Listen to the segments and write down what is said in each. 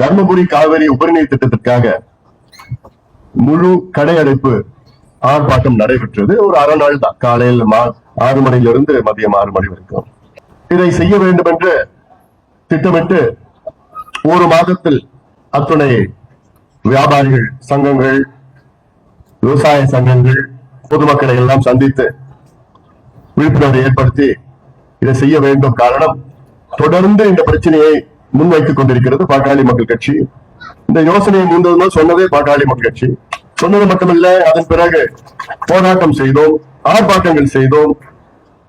தர்மபுரி காவிரி உபரிநீர் திட்டத்திற்காக முழு கடையடைப்பு ஆர்ப்பாட்டம் நடைபெற்றது. ஒரு அரை நாள் தான். காலையில் ஆறு மணியிலிருந்து மதியம் ஆறு மணி வரைக்கும். இதை செய்ய வேண்டும் என்று திட்டமிட்டு ஒரு மாதத்தில் அத்துணை வியாபாரிகள் சங்கங்கள் விவசாய சங்கங்கள் பொதுமக்களை எல்லாம் சந்தித்து விழிப்புணர்வை ஏற்படுத்தி இதை செய்ய வேண்டும். காரணம் தொடர்ந்து இந்த பிரச்சனையை முன்வைத்துக் கொண்டிருக்கிறது பாட்டாளி மக்கள் கட்சி. இந்த யோசனையை முந்ததுமா சொன்னதே பாட்டாளி மக்கள் கட்சி. சொன்னது மட்டுமல்ல அதன் பிறகு போராட்டம் செய்தோம் ஆர்ப்பாட்டங்கள் செய்தோம்.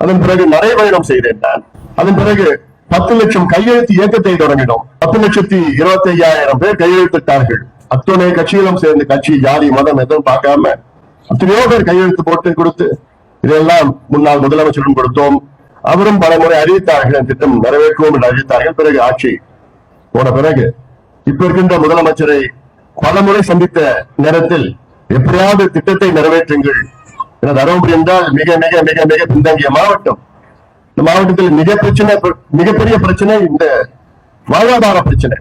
அதன் பிறகு நடைபயணம் செய்தேன் நான். அதன் பிறகு பத்து லட்சம் கையெழுத்து இயக்கத்தை தொடங்கினோம். பத்து லட்சத்தி இருபத்தி ஐயாயிரம் பேர் கையெழுத்திட்டார்கள். அத்தனை கட்சிகளும் சேர்ந்து கட்சி ஜாதி மதம் எதுவும் பார்க்காம அத்தனையோ பேர் கையெழுத்து போட்டு கொடுத்து இதெல்லாம் முன்னாள் முதலமைச்சரிடம் கொடுத்தோம். அவரும் பல முறை அறிவித்தார்கள் திட்டம் நிறைவேற்றுவோம் என்று அறிவித்தார்கள். பிறகு ஆட்சி போன பிறகு இப்ப இருக்கின்ற முதலமைச்சரை பலமுறை சந்தித்த நேரத்தில் எப்படியாவது திட்டத்தை நிறைவேற்றுங்கள். என தருமபுரி என்றால் மிக மிக மிக மிக பின்தங்கிய மாவட்டம். இந்த மாவட்டத்தில் மிக பிரச்சனை மிகப்பெரிய பிரச்சனை இந்த வாழ்வாதார பிரச்சனை.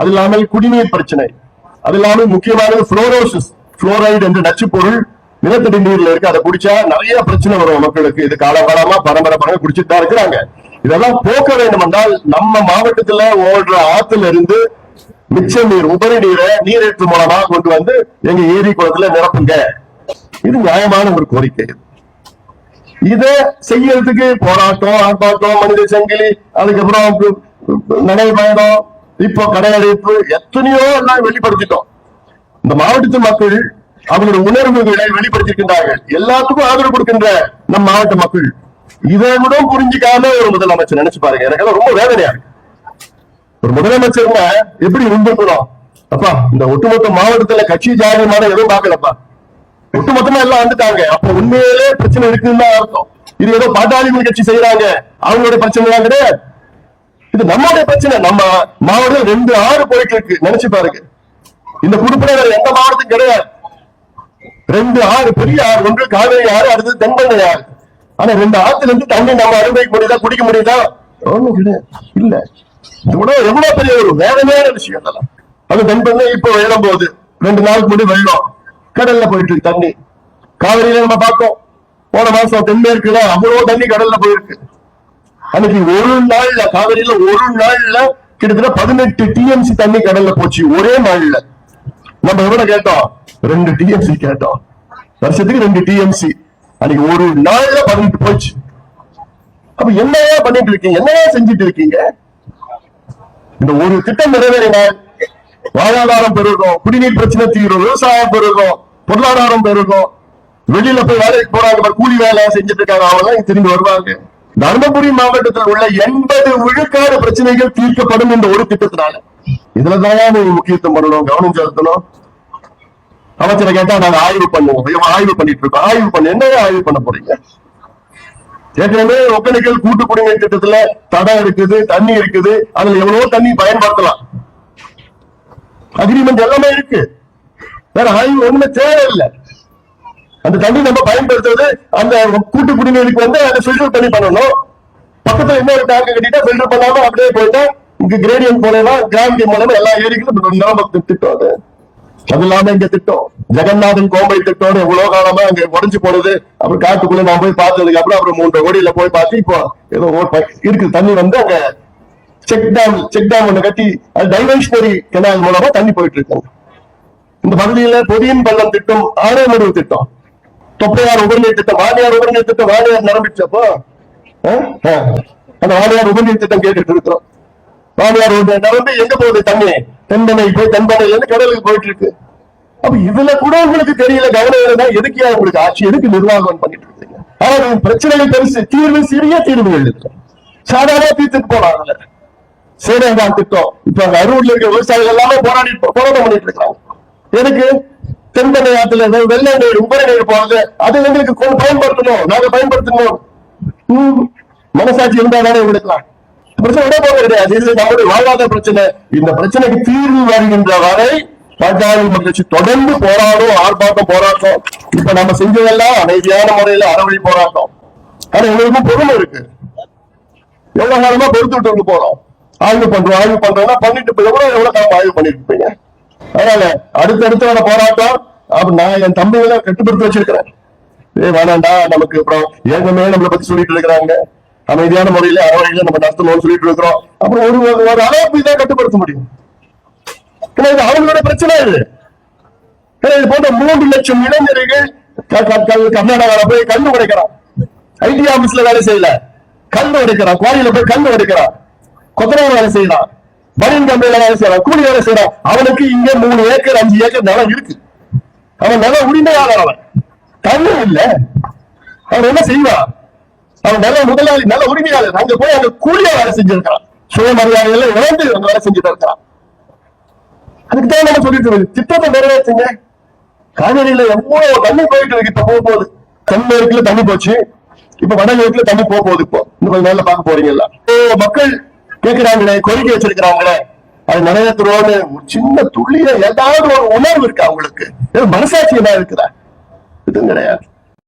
அது இல்லாமல் குடிநீர் பிரச்சனை. அது இல்லாமல் முக்கியமானது புளோரோசிஸ் புளோரைடு என்ற நச்சு பொருள் நிலத்தடி நீர்ல இருக்கு. அதை குடிச்சா நிறைய பிரச்சனை வரும் மக்களுக்கு. இது காலகாலமா பரம்பரை பரம்பரை குடிச்சுட்டு தான் இருக்கிறாங்க. இதெல்லாம் போக்க வேண்டும் என்றால் நம்ம மாவட்டத்துல ஓடுற ஆத்துல இருந்து மிச்ச நீர் உபரி நீரை நீரேற்று மூலமா கொண்டு வந்து எங்க ஏரி குளத்துல நிரப்புங்க. இது நியாயமான ஒரு கோரிக்கை. இத செய்யறதுக்கு போராட்டம் ஆர்ப்பாட்டம் மனித சங்கிலி அதுக்கப்புறம் நடை பயணம் நடைபயணம் இப்போ கடையடைப்பு எத்தனையோ எல்லாம் வெளிப்படுத்திட்டோம். இந்த மாவட்டத்து மக்கள் அவங்களோட உணர்வுகளை வெளிப்படுத்திருக்கின்றார்கள் எல்லாத்துக்கும் ஆதரவு கொடுக்கின்ற நம் மாவட்ட மக்கள். இதை கூட புரிஞ்சுக்காம ஒரு முதலமைச்சர் நினைச்சு பாருங்க. எனக்கு எல்லாம் ரொம்ப வேதனையா இருக்கு. ஒரு முதலமைச்சர்னா எப்படி இருந்திருக்கணும் அப்பா இந்த ஒட்டுமொத்த மாவட்டத்துல கட்சி ஜாதி மதம் எதுவும் பாக்கலப்பா ஒட்டுமொத்தமா எல்லாம் வந்துட்டாங்க. அப்ப உண்மையிலே பிரச்சனை இருக்குன்னு தான் அர்த்தம். இது ஏதோ பாட்டாளிகள் கட்சி செய்யறாங்க அவங்களுடைய பிரச்சனை கிடையாது. இது நம்மளுடைய பிரச்சனை. நம்ம மாவட்டம் ரெண்டு ஆறு போயிட்டு இருக்கு. நினைச்சு பாருங்க. இந்த குறிப்பிட வேற எந்த மாவட்டத்துக்கும் கிடையாது. ரெண்டு ஆறு பெரிய ஆறு. ஒன்று காவேரி ஆறு அடுத்தது தென்பண்ணை ஆறு. ஆனா ரெண்டு ஆத்துல இருந்து தண்ணி நம்ம அனுபவிக்க முடியுதா குடிக்க முடியுதா? ஒண்ணும் கிடையாது. இல்ல. இது கூட எவ்வளவு பெரிய ஒரு வேதனையான விஷயம் அதெல்லாம் அது தென்பண்ணை இப்போ வெள்ளம் போகுது ரெண்டு நாளுக்கு முன்னாடி வெள்ளம் கடல்ல போயிட்டு இருக்கு தண்ணி. காவிரியில நம்ம பார்த்தோம் போன மாசம் தென்மேற்குல அவ்வளவு தண்ணி கடல்ல போயிருக்கு. அன்னைக்கு ஒரு நாள்ல காவிரியில ஒரு நாள்ல கிட்டத்தட்ட பதினெட்டு டிஎம்சி தண்ணி கடல்ல போச்சு ஒரே நாள்ல. நம்ம எவ்வளவு கேட்டோம்? ரெண்டு டிஎம்சி கேட்டோம். வருஷத்துக்கு ரெண்டு டிஎம்சி அன்னைக்கு ஒரு நாள்ல பதினெட்டு போச்சு. அப்ப என்னையா பண்ணிட்டு இருக்கீங்க? என்னையா செஞ்சுட்டு இருக்கீங்க? இந்த ஒரு திட்டம் நிறைவேறினால் வாழ்வாதாரம் பெருகும் குடிநீர் பிரச்சனை தீரும் விவசாயம் பெருகும் பொருளாதாரம் பெருகும். வெளியில போய் வேலைக்கு போறாங்க கூலி வேலை செஞ்சுட்டு இருக்காங்க அவங்க எல்லாம் திரும்பி வருவாங்க. தர்மபுரி மாவட்டத்தில் உள்ள எண்பது விழுக்காடு பிரச்சனைகள் தீர்க்கப்படும் இந்த ஒரு திட்டத்தினால. இதுலதான் முக்கியத்துவம் பண்ணணும் கவனம் செலுத்தணும். அமைச்சரை கேட்டா நாங்க ஆய்வு பண்ணுவோம். ஆய்வு பண்ணிட்டு இருக்கோம். ஆய்வு பண்ண. என்ன ஆய்வு பண்ண போறீங்க? ஏற்கனவே ஒக்கணிக்கல் கூட்டு குடிநீர் திட்டத்துல தடம் இருக்குது தண்ணி இருக்குது. அதுல எவ்வளவோ தண்ணி பயன்படுத்தலாம். அக்ரிமெண்ட் எல்லாமே இருக்கு. வேற ஆய்வு ஒண்ணுமே தேவையில்லை. அந்த தண்ணி நம்ம பயன்படுத்துறது அந்த கூட்டு குடிநீருக்கு வந்து அதை ஃபில்டர் பண்ணி பண்ணணும். பக்கத்துல இன்னொரு டேங்க் கட்டிட்டா ஃபில்டர் பண்ணாம அப்படியே போயிட்டா இங்க கிரேடியன் மூலமா கிராவிட்டி மூலமா எல்லா ஏரிகளும் நம்ம திட்டம் அது. அது இல்லாம இங்க திட்டம் ஜெகநாதன் கோம்பை திட்டம் எவ்வளவு காலமா அங்க உடஞ்சு போனது அப்புறம் காட்டுக்குள்ள நான் போய் பார்த்ததுக்கு அப்புறம் அப்புறம் மூன்று கோடியில போய் பார்த்து இப்போ ஏதோ இருக்கு தண்ணி வந்து அங்க செக் டேம் செக் டேம் ஒண்ணு கட்டி அது டைவர்ஷனரி கெனால் மூலமா தண்ணி போயிட்டு இருக்காங்க இந்த பகுதியில பொதியின் பள்ளம் திட்டம் ஆணையமருவு திட்டம் தொப்பையார் உபரிநீர் திட்டம் வாணியார் உபரிநீர் திட்டம் வாணியார் நிரம்பிச்சப்போ அந்த வாடியார் உபரிநீர் திட்டம் கேட்டுட்டு இருக்கிறோம். வாடியார் நிரம்பி எங்க போகுது தண்ணி? தென்பனை போய் தென்பனையில இருந்து கடலுக்கு போயிட்டு இருக்கு அப்ப இதுல கூட உங்களுக்கு தெரியல கவனம் இருந்தா எதுக்கு உங்களுக்கு ஆட்சி எதுக்கு நிர்வாகம் பண்ணிட்டு இருக்கீங்க? ஆனா பிரச்சனைகள் பெருசு தீர்வு சிறிய தீர்வுகள் இருக்கு. சாதாரண தீர்த்துட்டு போறாங்கல்ல சேரங்கான் திட்டம். இப்ப அங்க அரூர்ல இருக்க விவசாயிகள் எல்லாமே போராடி போராட்டம் பண்ணிட்டு இருக்காங்க. எனக்கு தென்பனை ஆத்துல இருந்து வெள்ளை நீர் உபரி நீர் போறது அது எங்களுக்கு பயன்படுத்தணும். நாங்க பயன்படுத்தணும். மனசாட்சி இருந்தா தானே எடுக்கலாம் பிரச்சனை விட போக கிடையாது இது நம்முடைய வாழ்வாதார பிரச்சனை. இந்த பிரச்சனைக்கு தீர்வு வருகின்ற வரை பாட்டாளி மகிழ்ச்சி தொடர்ந்து போராடும் ஆர்ப்பாட்டம் போராட்டம். இப்ப நம்ம செஞ்சதெல்லாம் அமைதியான முறையில அறவழி போராட்டம். ஆனா எங்களுக்கும் பொறுமை இருக்கு. எவ்வளவு காலமா பொறுத்துட்டு வந்து போறோம்? ஆய்வு பண்றோம் ஆய்வு பண்றோம்னா பண்ணிட்டு இப்ப எவ்வளவு எவ்வளவு காலம் ஆய்வு பண்ணிட்டு இருப்பீங்க அதனால அடுத்தடுத்து வர போராட்டம். அப்ப நான் என் தம்பிகளை கட்டுப்படுத்தி வச்சிருக்கிறேன். ஏ வேணாண்டா நமக்கு அப்புறம் ஏகமே நம்மளை பத்தி சொல்லிட்டு இருக்கிறாங்க. அமைதியான முறையில அறவழியில நம்ம நடத்தணும்னு சொல்லிட்டு இருக்கிறோம். அப்புறம் ஒரு ஒரு- அளவுக்கு இதை கட்டுப்படுத்த முடியும். ஏன்னா இது அவங்களோட பிரச்சனை இது. ஏன்னா இது போன்ற மூன்று லட்சம் இளைஞர்கள் க- போய் கண்ணு உடைக்கிறான். ஐடி ஆபீஸ்ல வேலை செய்யல. கண்டு உடைக்கிறான். குவாரியில போய் கண்டு உடைக்கிறான். கொத்தனார் வேலை செய்யறான். பனியன் கம்பெனில வேலை செய்யறான். கூலி வேலை செய்யறான். அவனுக்கு இங்க மூணு ஏக்கர் அஞ்சு ஏக்கர் நிலம் இருக்கு. அவன் நிலம் உரிமையாளர் அவன். தண்ணி இல்ல. அவன் என்ன செய்வான்? அவன் நல்ல முதலாளி நல்ல உரிமையாளர். அங்க போய் அங்க கூலியா வேலை செஞ்சிருக்கான் சுயமரியாதையில இழந்து அங்க வேலை செஞ்சுட்டு இருக்கிறான் அதுக்கு தான் நம்ம சொல்லிட்டு இருக்கு திட்டத்தை நிறைவேற்றுங்க. காவேரியில எவ்வளவு தண்ணி போயிட்டு இருக்கு இப்ப போக போகுது தென்மேற்குல தண்ணி போச்சு. இப்ப வடமேற்குல தண்ணி போக போகுது இப்போ? இன்னும் கொஞ்ச நாள்ல பார்க்க போறீங்கல்ல? ஓ மக்கள் கேட்கிறாங்களே கோரிக்கை வச்சிருக்கிறாங்களே. அது நிறைவேற்றுறோம்னு ஒரு சின்ன துள்ளிய ஏதாவது ஒரு உணர்வு இருக்கா அவங்களுக்கு? ஏதோ மனசாட்சி இருக்குதா? இதுவும் கிடையாது.